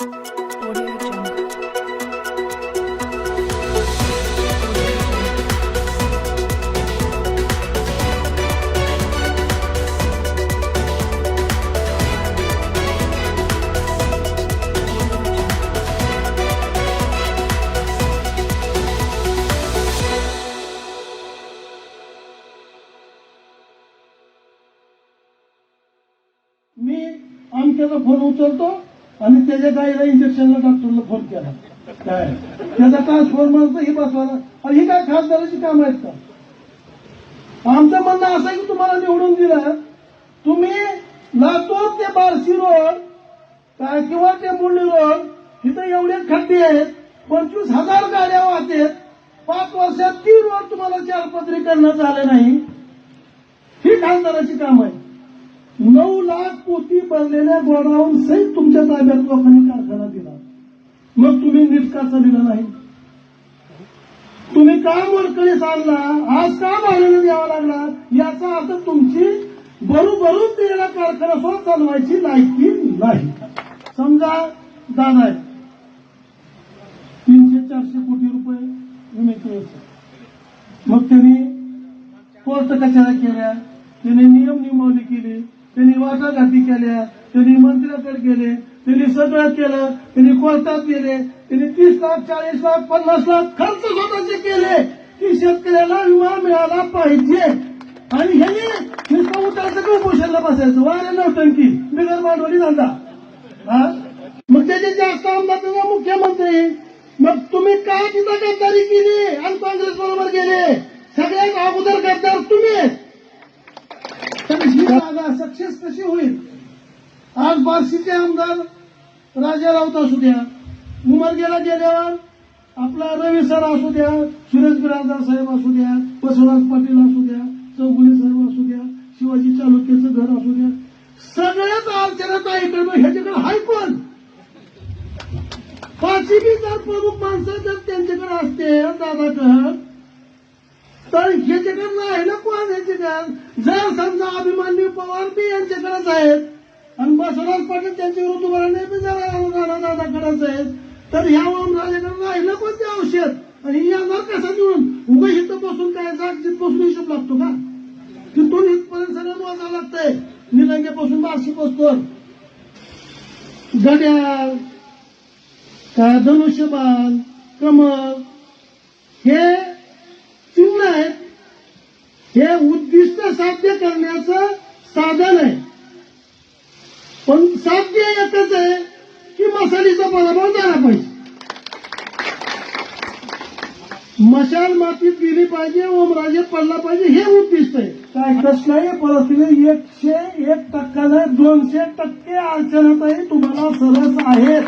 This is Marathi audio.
मी आमच्याचा फोन उचलतो. आणि त्याच्या गाईला इंजेक्शनला डॉक्टरला फोन केला. काय? त्याचा ट्रान्सफॉर्मर ही बसवायला. आणि ही काय खासदाराची काम आहेत का? आमचं म्हणणं असं की तुम्हाला निवडून दिलं तुम्ही लातूर ते बार्शी रोड काय किंवा ते मुरली रोड तिथं एवढे खड्डे आहेत पंचवीस हजार गाड्या वाहतेत पाच वर्षात तीन रोड तुम्हाला चारपत्रीकरण झालं नाही. ही खासदाराची काम आहे नऊ लाख पोती बनलेल्या गोडाऊन सहित तुमच्या ताब्यात लोकांनी कारखाना दिला. मग तुम्ही नीट दिला नाही. तुम्ही का वरकडे सांगला आज का बाहेर द्यावा लागला? याचा अर्थ तुमची बरोबरून दिलेला कारखाना स्वतः चालवायची लायकी नाही. समजा दादा आहे. तीनशे चारशे कोटी रुपये विम्याचे मग त्यांनी कोर्ट कचऱ्या केल्या. त्यांनी नियम नियमावली केली. त्यांनी वाटाघाटी केल्या त्यांनी मंत्र्याकडे गेले त्यांनी सगळं केलं त्यांनी कोर्टात गेले त्यांनी तीस लाख चाळीस लाख पन्नास लाख खर्च स्वतःचे केले की शेतकऱ्याला विमा मिळाला पाहिजे. आणि ह्याने नुसतं उतरायचं का उपोषणला बसायचं? वारे नौटंकी बिगर भांडवली धंदा. हा? मग त्याचे जास्त आमदार मुख्यमंत्री. मग तुम्ही का तिथं गद्दारी केली? आणि काँग्रेस बरोबर गेले सगळ्यात अगोदर गद्दार तुम्ही आहेत. तर ही जागा सक्सेस कशी होईल? आज बार्शीचे आमदार राजा राऊत असू द्या उमरगेला गेल्यावर आपला रवी सर असू द्या सुरेश बिराजदार साहेब असू द्या बसवराज पाटील असू द्या चौगुले साहेब असू द्या शिवाजी चालुक्याचं घर असू द्या सगळ्यात अर्चनात इकडे ह्याच्याकडे हाय कोण? पाचवी बी जर प्रमुख माणसं जर त्यांच्याकडे असते दादाकडं तर ह्याच्याकडे राहिलं कोण ह्याच्याकडे जर समजा अभिमान्यू पवार बी यांच्याकडेच आहेत आणि बसवराज पाटील त्यांच्या विरुद्ध नाही बी जरा दादाकडेच आहेत तर ह्या ओमराजाकडे राहिलं कोणते औषध? आणि येणार कसं देऊन उभं इथं बसून काय जागजीत बसून हिशोब लागतो का? तिथून इथपर्यंत सगळं मोजावं लागतंय. निलंग्यापासून बारशी बसतो घड्याळ का धनुष्यबाण कमळ हे हे उद्दिष्ट साध्य करण्याचं साधन आहे. पण साध्य एकच आहे की मसालीचा पराभव झाला पाहिजे. मशाल मातीत दिली पाहिजे ओमराजे पडला पाहिजे हे उद्दिष्ट आहे. काय कसल्याही परिस्थितीत एकशे एक टक्क्याला दोनशे टक्के अडचणताही तुम्हाला सरस आहेत.